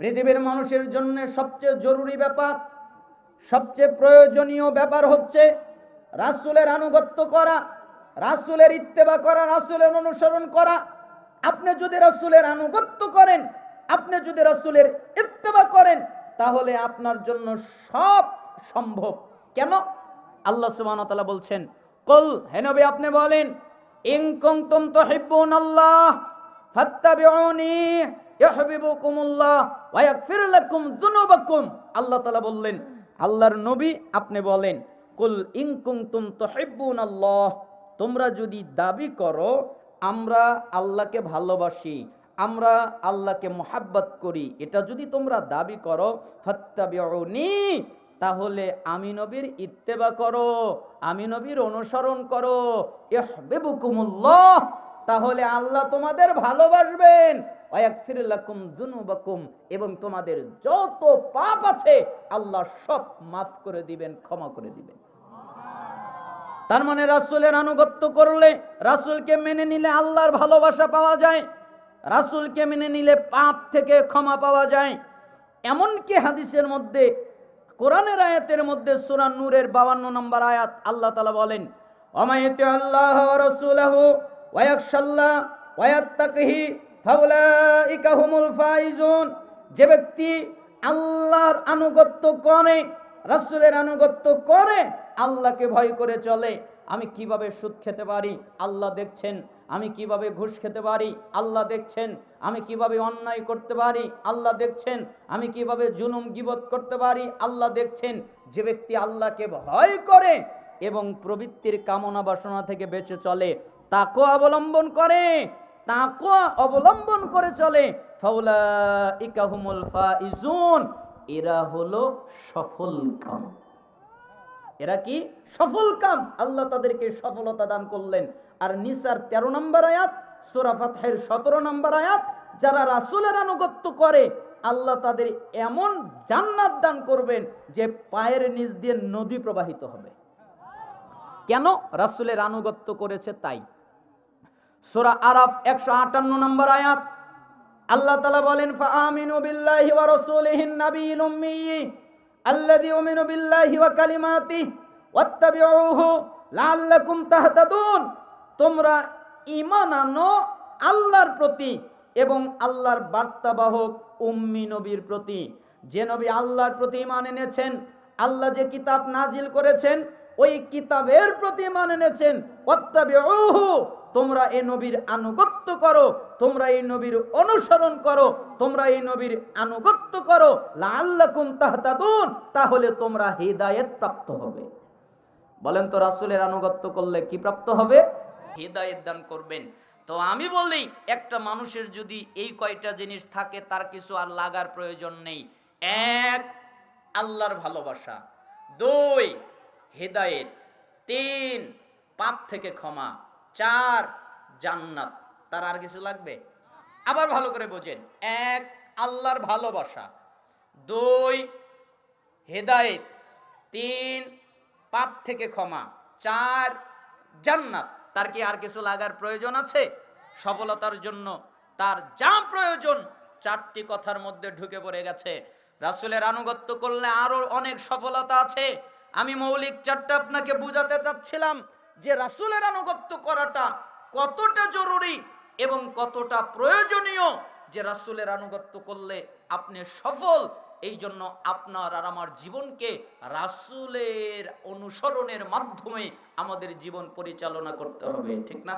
পৃথিবীর মানুষের জন্য সবচেয়ে জরুরি ব্যাপার, সবচেয়ে প্রয়োজনীয় ব্যাপার হচ্ছে রাসূলের আনুগত্য করা, রাসুলের ইত্তেবা করা, রাসুলের অনুসরণ করা। আপনি যদি রাসূলের আনুগত্য করেন, আপনি যদি রাসূলের ইত্তেবা করেন, তাহলে আপনার জন্য সব সম্ভব। কেন? আল্লাহ ওয়া বলছেন, কল হে নবী আপনি বলেন, ইন কুনতুম তুহিব্বুনাল্লাহ ফাত্তাবিউনি ইউহিব্বুকুমুল্লাহ ওয়া ইয়াগফির লাকুম যুনুবাকুম। আল্লাহ তাআলা বললেন, আল্লাহর নবী আপনি বলেন, কুল ইন কুনতুম তোমরা যদি দাবি করো, আমরা আল্লাহকে ভালোবাসি, আমরা আল্লাহকে মোহাব্বত করি, এটা যদি তোমরা দাবি করো, ফাত্তাবিউনি, তাহলে আমি নবীর ইত্তেবা করো, আমি নবীর অনুসরণ করো ইহবিবুকুমুল্লাহ তাহলে আল্লাহ তোমাদের ভালোবাসবেন। লাকুম যুনুবাকুম, এবং তোমাদের যত পাপ আছে, আল্লাহ সব মাফ করে দিবেন, ক্ষমা করে দিবেন। তার মানে রাসূলের আনুগত্য করলে, রাসূলকে মেনে নিলে আল্লাহর ভালোবাসা পাওয়া যায়, রাসূলকে মেনে নিলে পাপ থেকে ক্ষমা পাওয়া যায়। এমনকি হাদিসের মধ্যে, কোরআনের আয়াতের মধ্যে সূরা নূরের 52 নম্বর আয়াত আল্লাহ তালা বলেন অমাইতি আল্লাহ রাসূলাহু ওয়া ইয়াখশাল্লাহ ওয়া ইয়াত্তাকিহি ফাইজুন। যে ব্যক্তি আল্লাহর আনুগত্য করে, রাসূলের আনুগত্য করে, আল্লাহকে ভয় করে চলে, আমি কীভাবে সুদ খেতে পারি? আল্লাহ দেখছেন, আমি কীভাবে ঘুষ খেতে পারি? আল্লাহ দেখছেন, আমি কীভাবে অন্যায় করতে পারি? আল্লাহ দেখছেন, আমি কীভাবে জুলুম গিবত করতে পারি? আল্লাহ দেখছেন, যে ব্যক্তি আল্লাহকে ভয় করে এবং প্রবৃত্তির কামনা বাসনা থেকে বেঁচে চলে তাকো অবলম্বন করে। তাকো অবলম্বন করে চলে। ফাউলা এরা হলো সফল কাম। এরা কি? সফল কাম। আল্লাহ তাদেরকে সফলতা দান করলেন। আর নিসার তেরো নম্বর আয়াত, সোরা ফাতহের সতেরো নম্বর আয়াত, যারা রাসূলের আনুগত্য করে, আল্লাহ তাদের এমন জান্নাত দান করবেন যে পায়ের নিচ দিয়ে নদী প্রবাহিত হবে। কেন? রাসূলের আনুগত্য করেছে তাই। সোরা আরাফ একশো আটান্ন নম্বর আয়াত। আল্লাহ তালা বলেন, ফাআমিনু বিল্লাহি ওয়া রাসূলিহিন নাবিয়্যিল উম্মি আল্লাযী ইউমিনু বিল্লাহি ওয়া কালিমাতিহি ওয়াত্তাবিউহু লাআল্লাকুম তাহতাদুন। তোমরা ঈমান আনো আল্লাহর প্রতি এবং আল্লাহর বার্তাবাহক উম্মি নবীর প্রতি। যে নবী আল্লাহর প্রতি ঈমান এনেছেন, আল্লাহ যে কিতাব নাজিল করেছেন, ওই কিতাবের প্রতি ঈমান এনেছেন। ওয়াত্তাবিউহু তোমরা এই নবীর আনুগত্য করো, তোমরা এই নবীর অনুসরণ করো, তোমরা এই নবীর আনুগত্য করো, লাআল্লাকুম তাহতাদুন, তাহলে তোমরা হিদায়াত প্রাপ্ত হবে। বলেন তো রাসূলের আনুগত্য করলে কি প্রাপ্ত হবে? হিদায়াত দান করবেন। তো আমি বলি, একটা মানুষের যদি এই কয়টা জিনিস থাকে, তার কিছু আর লাগার প্রয়োজন নেই। এক, আল্লাহর ভালোবাসা। দুই, হেদায়েত। তিন, পাপ থেকে ক্ষমা। চার জান্নাত। তার আর কিছু লাগবে? আবার ভালো করে বোঝেন। এক, আল্লাহর ভালোবাসা। দুই, হেদায়েত। তিন, পাপ থেকে ক্ষমা। চার, জান্নাত। তার কি আর কিছু লাগার প্রয়োজন আছে? সফলতার জন্য তার যা প্রয়োজন চারটি কথার মধ্যে ঢুকে পড়ে গেছে। রাসূলের আনুগত্য করলে আরও অনেক সফলতা আছে। আমি মৌলিক চারটা আপনাকে বুঝাতে চাচ্ছিলাম। যে রাসুলের আনুগত্য করাটা কতটা জরুরি এবং কতটা প্রয়োজনীয় যে রাসুলের আনুগত্য করলে আপনি সফল এই জন্য আপনার আর আমার জীবনকে রাসুলের অনুসরণের মাধ্যমে আমাদের জীবন পরিচালনা করতে হবে, ঠিক না?